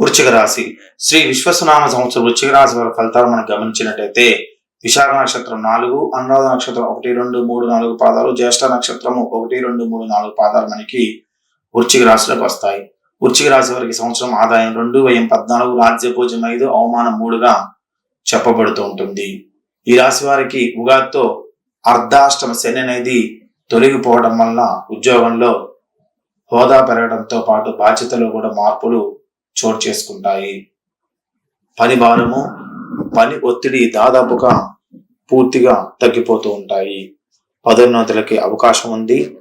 వృచ్చిక రాశి. శ్రీ విశ్వసనామ సంవత్సరం వృచ్చిక రాశి వారి ఫలితాలు మనం గమనించినట్టయితే విశాఖ నక్షత్రం నాలుగు అనురాధ నక్షత్రం ఒకటి రెండు మూడు నాలుగు పాదాలు జ్యేష్ఠ నక్షత్రము ఒకటి రెండు మూడు నాలుగు పాదాలు మనకి వృచ్చిక రాశిలోకి వస్తాయి. వృచ్చిక రాశి వారికి సంవత్సరం ఆదాయం రెండు వ్యయం పద్నాలుగు రాజ్య పూజం ఐదు అవమానం మూడుగా చెప్పబడుతూ ఉంటుంది. ఈ రాశి వారికి ఉగాదితో అర్ధాష్టమ శని అనేది తొలగిపోవడం వల్ల ఉద్యోగంలో హోదా పెరగడంతో పాటు బాధ్యతలో కూడా మార్పులు చోటు చేసుకుంటాయి. పని భారము పని ఒత్తిడి దాదాపుగా పూర్తిగా తగ్గిపోతూ ఉంటాయి. పదోన్నతులకి అవకాశం ఉంది.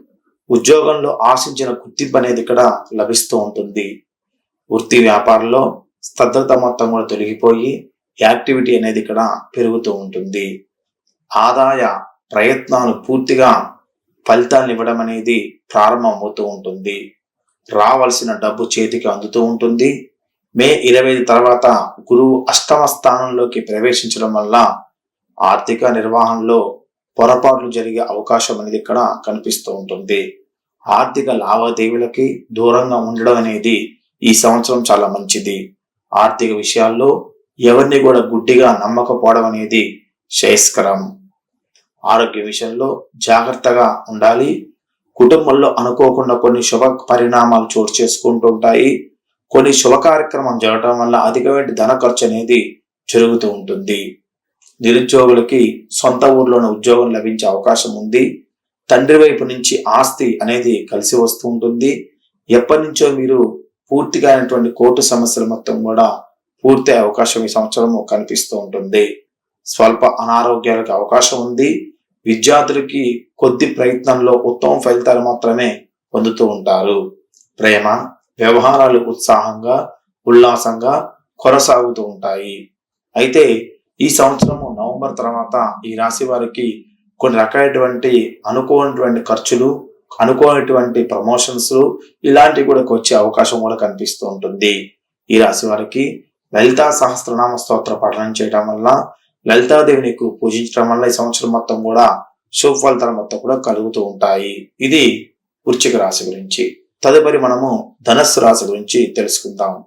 ఉద్యోగంలో ఆశించిన గుర్తింపు అనేది ఇక్కడ లభిస్తూ ఉంటుంది. వృత్తి వ్యాపారంలో స్తబ్దత మొత్తం కూడా తొలగిపోయి యాక్టివిటీ అనేది ఇక్కడ పెరుగుతూ ఉంటుంది. ఆదాయ ప్రయత్నాలు పూర్తిగా ఫలితాలను ఇవ్వడం అనేది ప్రారంభం అవుతూ ఉంటుంది. రావాల్సిన డబ్బు చేతికి అందుతూ ఉంటుంది. మే ఇరవై తర్వాత గురువు అష్టమ స్థానంలోకి ప్రవేశించడం వల్ల ఆర్థిక నిర్వహణలో పొరపాట్లు జరిగే అవకాశం అనేది ఇక్కడ కనిపిస్తూ ఉంటుంది. ఆర్థిక లావాదేవీలకి దూరంగా ఉండడం అనేది ఈ సంవత్సరం చాలా మంచిది. ఆర్థిక విషయాల్లో ఎవరిని కూడా గుడ్డిగా నమ్మకపోవడం అనేది శ్రేయస్కరం ఆరోగ్య విషయంలో జాగ్రత్తగా ఉండాలి. కుటుంబంలో అనుకోకుండా కొన్ని శుభ పరిణామాలు చోటు చేసుకుంటుంటాయి కొన్ని శుభ కార్యక్రమం జరగటం వల్ల అధికమైన ధన ఖర్చు అనేది జరుగుతూ ఉంటుంది. నిరుద్యోగులకి సొంత ఊర్లోనే ఉద్యోగం లభించే అవకాశం ఉంది. తండ్రి వైపు నుంచి ఆస్తి అనేది కలిసి వస్తూ ఉంటుంది. ఎప్పటి నుంచో మీరు పూర్తిగా అయినటువంటి కోర్టు సమస్యలు మొత్తం కూడా పూర్తి అవకాశం ఈ సంవత్సరము కనిపిస్తూ ఉంటుంది. స్వల్ప అనారోగ్యాలకు అవకాశం ఉంది. విద్యార్థులకి కొద్ది ప్రయత్నంలో ఉత్తమ ఫలితాలు మాత్రమే పొందుతూ ఉంటారు. ప్రేమ వ్యవహారాలు ఉత్సాహంగా ఉల్లాసంగా కొనసాగుతూ ఉంటాయి. అయితే ఈ సంవత్సరము నవంబర్ తర్వాత ఈ రాశి వారికి కొన్ని రకాలైనటువంటి అనుకోనటువంటి ఖర్చులు అనుకోనటువంటి ప్రమోషన్స్ ఇలాంటివి కూడా వచ్చే అవకాశం కూడా కనిపిస్తూ ఉంటుంది. ఈ రాశి వారికి లలితా సహస్రనామ స్తోత్ర పఠనం చేయడం వల్ల లలితాదేవిని పూజించడం వల్ల ఈ సంవత్సరం మొత్తం కూడా శుభ ఫలితాలు మొత్తం కూడా కలుగుతూ ఉంటాయి. ఇది వృచ్చిక రాశి గురించి. తదుపరి మనము ధనస్సు రాశి గురించి తెలుసుకుందాం.